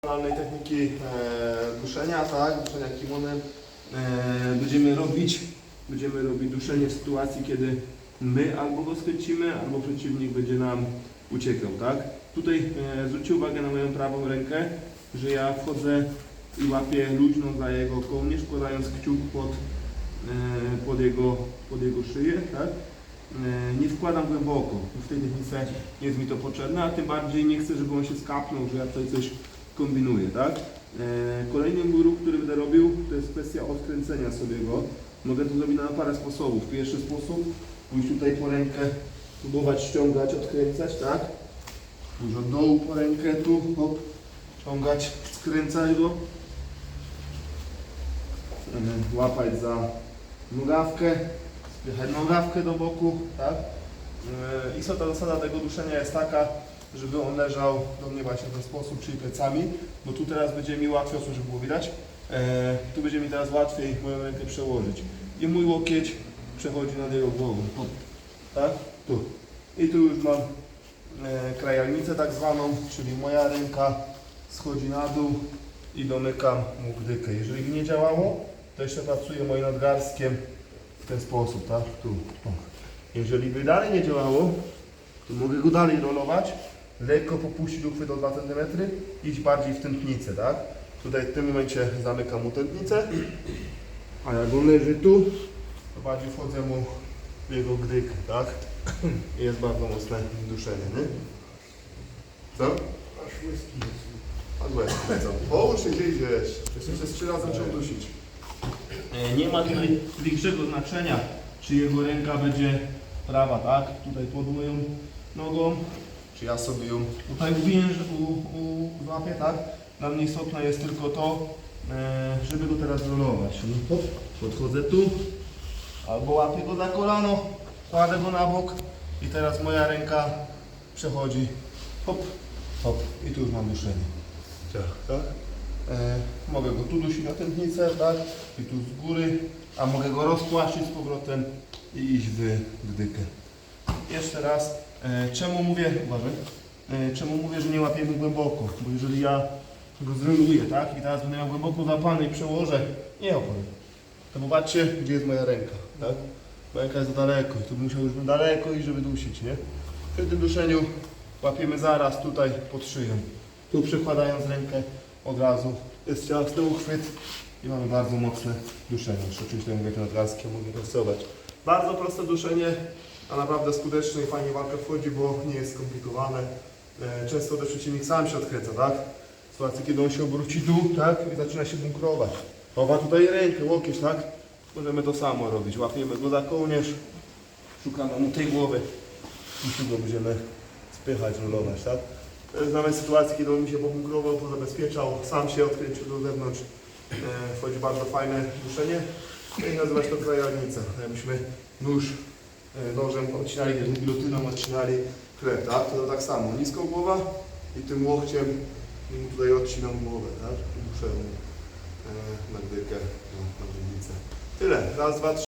profesjonalnej techniki e, duszenia, tak, duszenia kimonem. Będziemy robić, będziemy robić duszenie w sytuacji, kiedy my albo go schwycimy, albo przeciwnik będzie nam uciekał, tak. Tutaj e, zwróćcie uwagę na moją prawą rękę, że ja wchodzę i łapię luźno za jego kołnierz, wkładając kciuk pod, e, pod, jego, pod jego szyję, tak. Nie wkładam głęboko, w tej technice nie jest mi to potrzebne, a tym bardziej nie chcę, żeby on się skapnął, że ja tutaj coś kombinuję, tak? E, Kolejny mój ruch, który będę robił, to jest kwestia odkręcenia sobie go. Mogę to zrobić na parę sposobów. Pierwszy sposób, pójść tutaj po rękę, próbować ściągać, odkręcać, tak? Pójść od dołu po rękę, tu, hop, ściągać, skręcać go. E, Łapać za nogawkę, spychać nogawkę do boku, tak? E, I co ta zasada tego duszenia jest taka, żeby on leżał do mnie właśnie w ten sposób, czyli plecami, bo tu teraz będzie mi łatwiej, żeby było widać, e, tu będzie mi teraz łatwiej moją rękę przełożyć. I mój łokieć przechodzi nad jego głową, tak? Tu. I tu już mam e, krajalnicę tak zwaną, czyli moja ręka schodzi na dół i domykam mu gdykę. Jeżeli by nie działało, to jeszcze pracuję moim nadgarstkiem w ten sposób, tak? Tu. O. Jeżeli by dalej nie działało, to mogę go dalej rolować, lekko popuścić uchwyt o 2 cm, iść bardziej w tętnicę, tak? Tutaj w tym momencie zamykam mu tętnicę, a jak on leży tu, to bardziej wchodzę mu w jego gdykę, tak? I jest bardzo mocne duszenie, nie? Co? Aż łyski jest. A złe, co? Połóż się gdzieś wiesz. Jeszcze przez trzy razy trzeba dusić. E, Nie ma tutaj większego znaczenia, czy jego ręka będzie prawa, tak? Tutaj pod moją nogą, czy ja sobie ją tutaj uwiężę, u, u, złapię, tak? Dla mnie istotne jest tylko to, e, żeby go teraz rolować. No, hop, podchodzę tu, albo łapię go za kolano, kładę go na bok i teraz moja ręka przechodzi, hop, hop i tu już mam duszenie. Tak, tak? E, mogę go tu dusić na tętnicę, tak? I tu z góry, a mogę go rozpłaszczyć z powrotem i iść w gdykę. Jeszcze raz, e, czemu mówię, uważaj, e, czemu mówię, że nie łapiemy głęboko? Bo jeżeli ja go zroluję, tak? I teraz będę miał głęboko złapany i przełożę, nie opowiem. To popatrzcie, gdzie jest moja ręka, tak? Moja ręka jest za daleko i tu bym musiał już daleko iść, żeby dusić, nie? Przy tym duszeniu łapiemy zaraz tutaj pod szyją. Tu przykładając rękę od razu jest ciasny uchwyt i mamy bardzo mocne duszenie. Oczywiście mówię to nadgarskie, mogę pracować. Bardzo proste duszenie, a naprawdę skuteczne i fajnie walka wchodzi, bo nie jest skomplikowane. E, Często też przeciwnik sam się odkręca, tak? W sytuacji, kiedy on się obróci tu, tak? I zaczyna się bunkrować. Chowa tutaj rękę, łokieć, tak? Możemy to samo robić. Łapiemy go za kołnierz, szukamy mu tej głowy i tu go będziemy spychać, rolować, tak? To jest nawet sytuacji, kiedy on mi się pobunkrował, pozabezpieczał, sam się odkręcił do zewnątrz. E, wchodzi bardzo fajne duszenie. No i nazywa się to krajalnica. Jakbyśmy nóż e, nożem odcinali, gilotyną odcinali chleb, tak? To tak samo. Nisko głowa i tym łokciem mu tutaj odcinam głowę, tak? Muszę mu e, na gdykę, no, na. Tyle. Raz, dwa, trzy.